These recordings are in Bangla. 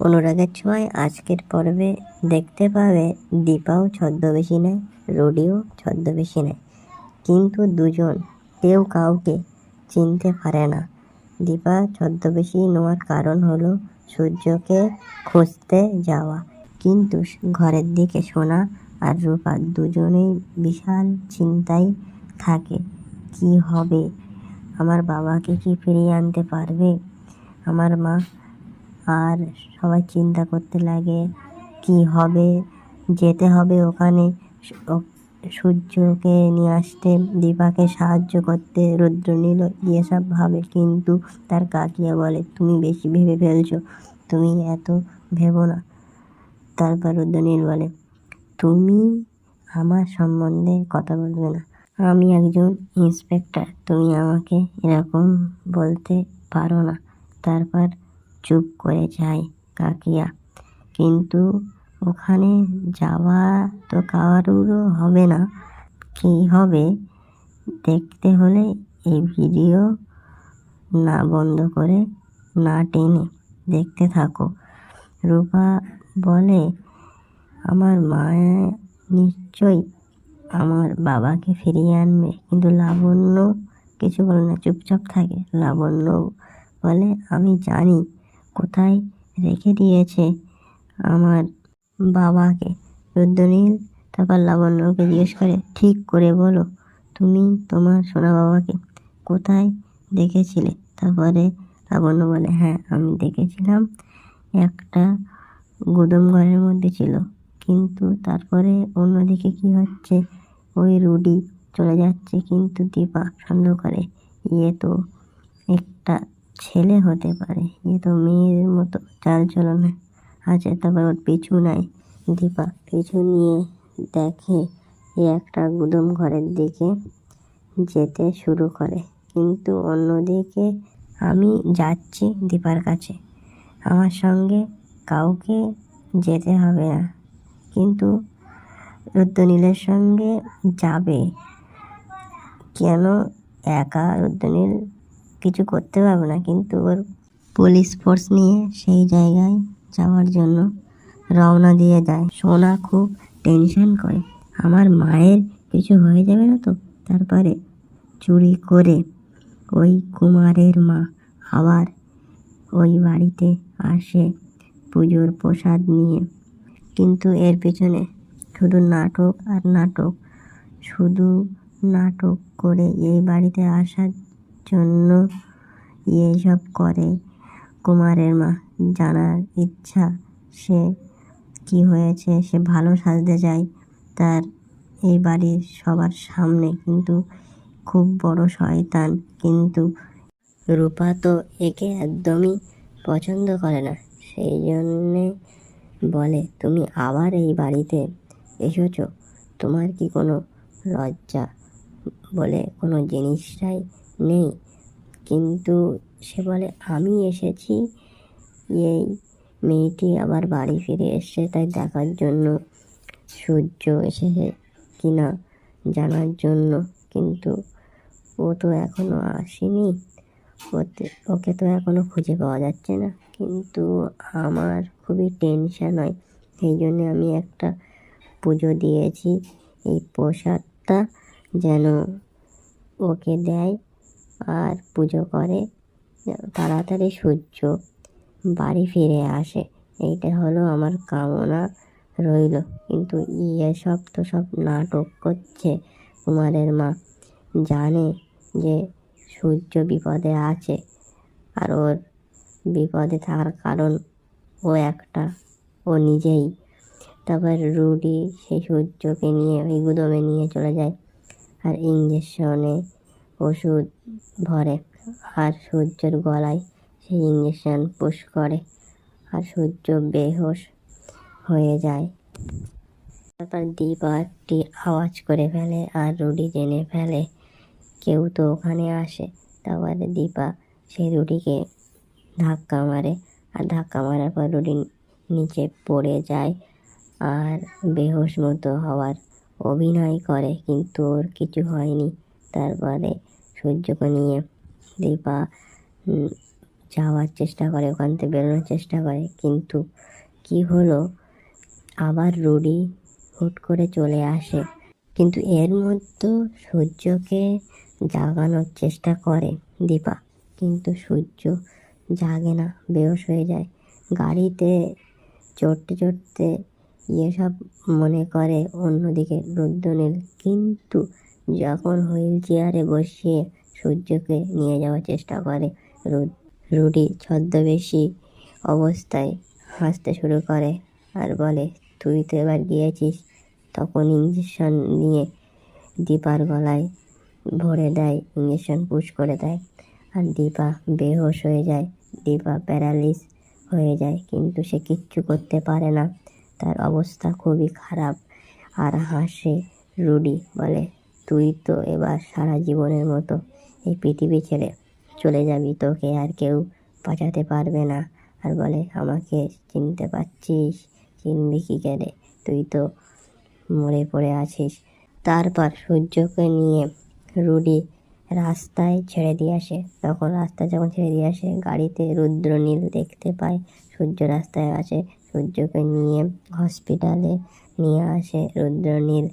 অনুরাগের ছোঁয়ায় আজকের পর্বে দেখতে পাবে দীপাও ছদ্মবেশী নেয়, রোডিও ছদ্মবেশী নেয়। কিন্তু দুজন, কেউ কাউকে চিনতে পারে না। দীপা ছদ্মবেশী নেওয়ার কারণ হলো সূর্যকে খুঁজতে যাওয়া। কিন্তু ঘরের দিকে সোনা আর রূপা দুজনেই বিশাল চিন্তায় থাকে। কি হবে? আমার বাবাকে কি ফিরিয়ে আনতে পারবে? আমার মা আর সবাই চিন্তা করতে লাগে কি হবে, যেতে হবে ওখানে। সূর্যকে নিয়ে আসতে, দীপাকে সাহায্য করতে রুদ্রনীল এসব ভাবে কিন্তু তার কাকিয়া বলে, তুমি বেশি ভেবে ফেলছো, তুমি এত ভেবো না। তারপর রুদ্রনীল বলে, তুমি আমার সম্বন্ধে কথা বলবে না। আমি একজন ইন্সপেক্টর, তুমি আমাকে এরকম বলতে পারো না। তারপর চুপ করে যায় কাকিয়া। কিন্তু ওখানে যাওয়া তো কারুরও হবে না। কী হবে? দেখতে হলে এই ভিডিও না বন্ধ করে না টেনে দেখতে থাকো। রূপা বলে, আমার মা নিশ্চয়ই আমার বাবাকে ফিরিয়ে আনবে। কিন্তু লাবণ্য কিছু বলে না, চুপচাপ থাকে। লাবণ্য বলে, আমি জানি কোথায় রেখে দিয়েছে আমার বাবাকে? রুদ্রনীল তারপর লাবণ্যকে জিজ্ঞেস করে, ঠিক করে বলো, তুমি তোমার সোনা বাবাকে কোথায় দেখেছিলে? তারপরে লাবণ্য বলে হ্যাঁ আমি দেখেছিলাম একটা গুদম ঘরের মধ্যে ছিল। কিন্তু তারপরে অন্যদিকে কি হচ্ছে? ওই রুডি চলে যাচ্ছে কিন্তু দীপা সন্দেহ করে। ইয়ে তো একটা ছেলে হতে পারে। ইয়ে তো মেয়ের মতো চাল চলন আছে, তারপর ওর পিছু নাই। দীপা পিছু নিয়ে দেখে এ একটা গুদম ঘরের দিকে যেতে শুরু করে। কিন্তু অন্যদিকে আমি যাচ্ছি দীপার কাছে। আমার সঙ্গে কাউকে যেতে হবে না। কিন্তু রুদ্রনীলের সঙ্গে যাবে। কেন একা রুদ্রনীল? কিছু করতে পারব না। কিন্তু ওর পুলিশ ফোর্স নিয়ে সেই জায়গায় যাওয়ার জন্য রওনা দিয়ে দেয়। সোনা খুব টেনশন করে। আমার মায়ের কিছু হয়ে যাবে না তো? তারপরে চুরি করে ওই কুমারের মা আবার ওই বাড়িতে আসে পুজোর প্রসাদ নিয়ে। কিন্তু এর পেছনে শুধু নাটক আর নাটক। শুধু নাটক করে এই বাড়িতে আসার জন্য এইসব করে। কুমারের মা, জানার ইচ্ছা সে কি হয়েছে, সে ভালো সাজতে চায় তার এই বাড়ির সবার সামনে। কিন্তু খুব বড় শয়তান, কিন্তু রূপা তো একে একদমই পছন্দ করে না। সেই জন্যে বলে, তুমি আবার এই বাড়িতে এসেছ? তোমার কি কোনো লজ্জা? বলে, কোনো জিনিসটাই নেই। কিন্তু সে বলে, আমি এসেছি। এই মেয়েটি আবার বাড়ি ফিরে এসছে, তাই দেখার জন্য সূর্য এসেছে কিনা জানার জন্য। কিন্তু ও তো এখনও আসেনি। ওতে, ওকে তো এখনও খুঁজে পাওয়া যাচ্ছে না। কিন্তু আমার খুবই টেনশান হয়। সেই জন্য আমি একটা পুজো দিয়েছি। এই প্রসাদটা যেন ওকে দেয়। আর পুজো করে। তাড়াতাড়ি সূর্য বাড়ি ফিরে আসে। এইটা হলো আমার কামনা রইল। কিন্তু ইয়ে সব তো সব নাটক করছে কুমারের মা। জানে যে সূর্য বিপদে আছে। আর ওর বিপদে থাকার কারণ ও একটা, ও নিজেই। তারপর রুডি সেই সূর্যকে নিয়ে ওই গুদমে নিয়ে চলে যায়। আর ইঞ্জেকশনে ওষুধ ভরে আর সূর্যের গলায় সেই ইঞ্জেকশন পুশ করে আর সূর্য বেহোশ হয়ে যায়। তারপর দীপা একটি আওয়াজ করে ফেলে আর রুডি জেনে ফেলে কেউ তো ওখানে আসে। তারপরে দীপা সেই রুডিকে ধাক্কা মারে আর ধাক্কা মারার পর রুডি নিচে পড়ে যায় আর বেহোশ মতো হওয়ার অভিনয় করে কিন্তু ওর কিছু হয়নি। তারপরে সূর্যকে নিয়ে দীপা যাওয়ার চেষ্টা করে, ওখান থেকে বেরোনোর চেষ্টা করে। কিন্তু কি হলো? আবার রুডি হুট করে চলে আসে। কিন্তু এর মধ্যে সূর্যকে জাগানোর চেষ্টা করে দীপা। কিন্তু সূর্য জাগে না, বেহোশ হয়ে যায়। গাড়িতে চড়তে চড়তে এসব মনে করে অন্যদিকে রুদ্রনীল। কিন্তু যখন হুইল চেয়ারে বসিয়ে সূর্যকে নিয়ে যাওয়ার চেষ্টা করে রুডি ছদ্মবেশী অবস্থায় হাসতে শুরু করে আর বলে, তুই তো এবার গিয়েছিস। তখন ইঞ্জেকশন নিয়ে দীপার গলায় ভরে দেয়, ইঞ্জেকশন পুশ করে দেয় আর দীপা বেহোশ হয়ে যায়। দীপা প্যারালিস হয়ে যায়, কিন্তু সে কিচ্ছু করতে পারে না। তার অবস্থা খুবই খারাপ। আর হাসে রুডি, বলে তুই তো এবার সারা জীবনের মতো এই পৃথিবী ছেড়ে চলে যাবি, তোকে আর কেউ বাঁচাতে পারবে না। আর বলে, আমাকে চিনতে পারছিস? চিনবি কী করে? তুই তো মরে পড়ে আছিস। তারপর সূর্যকে নিয়ে রুডি রাস্তায় ছেড়ে দিয়ে আসে। তখন রাস্তায় যখন ছেড়ে দিয়ে আসে, গাড়িতে রুদ্রনীল দেখতে পায়। সূর্য রাস্তায় আছে সূর্যকে নিয়ে হসপিটালে নিয়ে আসে রুদ্রনীল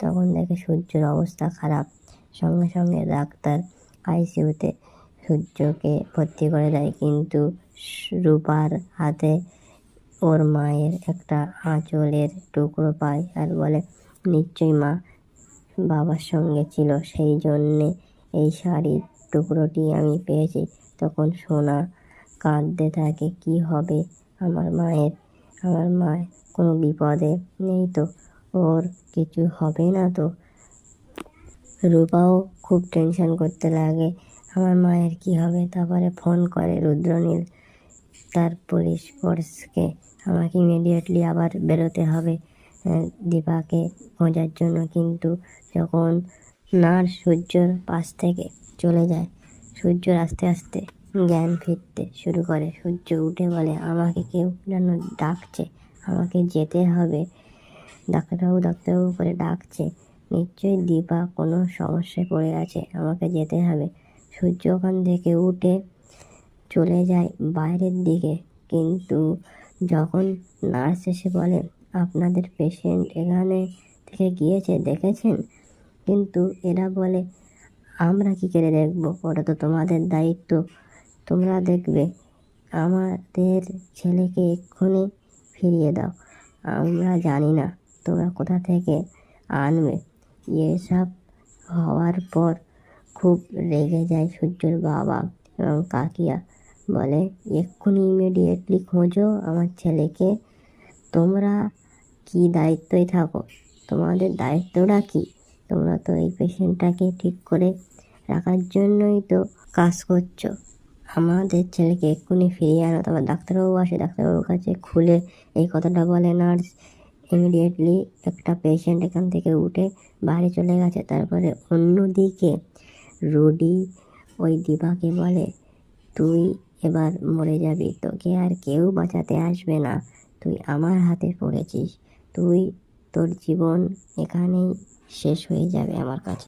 তখন দেখে সূর্যের অবস্থা খারাপ। সঙ্গে সঙ্গে ডাক্তার আইসিইউতে সূর্যকে ভর্তি করে দেয়। কিন্তু রূপার হাতে ওর মায়ের একটা আঁচলের টুকরো পায় আর বলে, নিশ্চয়ই মা বাবার সঙ্গে ছিল, সেই জন্যে এই শাড়ির টুকরোটি আমি পেয়েছি তখন সোনা কাঁদতে থাকে, কি হবে? আমার মায়ের আমার মায়ের কোনো বিপদে নেই তো? ওর কিছু হবে না তো। রূপাও খুব টেনশন করতে লাগে। আমার মায়ের কি হবে? তারপরে ফোন করে রুদ্রনীল। তার পুলিশ ফোর্সকে আমাকে ইমিডিয়েটলি আবার বেরোতে হবে দীপাকে খোঁজার জন্য। কিন্তু যখন নার্স সূর্যর পাশ থেকে চলে যায়, সূর্য আস্তে আস্তে জ্ঞান ফিরতে শুরু করে। সূর্য উঠে বলে, আমাকে কেউ যেন ডাকছে, আমাকে যেতে হবে। ডাক্তারবাবু ডাক্তারবাবু করে ডাকছে। নিশ্চয়ই দীপা কোনো সমস্যায় পড়ে আছে, আমাকে যেতে হবে। সূর্য ওখান থেকে উঠে চলে যায় বাইরের দিকে। কিন্তু যখন নার্স এসে বলে, আপনাদের পেশেন্ট এখানে থেকে গিয়েছে, দেখেছেন? কিন্তু এরা বলে, আমরা কী করে দেখব? ওটা তো তোমাদের দায়িত্ব। তোমরা দেখবে। আমাদের ছেলেকে এক্ষুনি ফিরিয়ে দাও। আমরা জানি না। তোমরা কোথা থেকে আনবে? এসব হওয়ার পর খুব রেগে যায় সূর্যর বাবা এবং কাকিয়া। বলে, এক্ষুনি ইমিডিয়েটলি খোঁজো আমার ছেলেকে। তোমরা কি দায়িত্বই থাকো? তোমাদের দায়িত্বটা কি? তোমরা তো এই পেশেন্টটাকে ঠিক করে রাখার জন্যই তো কাজ করছ। আমাদের ছেলেকে এক্ষুনি ফিরিয়ে আনো। তারপর ডাক্তারবাবু আসে। ডাক্তারবাবুর কাছে খুলে এই কথাটা বলে, নার্স ইমিডিয়েটলি একটা পেশেন্ট এখান থেকে উঠে বাড়ি চলে গেছে। তারপরে অন্যদিকে রোডি ওই দিবাকে বলে, তুই এবার মরে যাবি, তোকে আর কেউ বাঁচাতে আসবে না। তুই আমার হাতে পড়েছিস। তুই তোর জীবন এখানেই শেষ হয়ে যাবে আমার কাছে।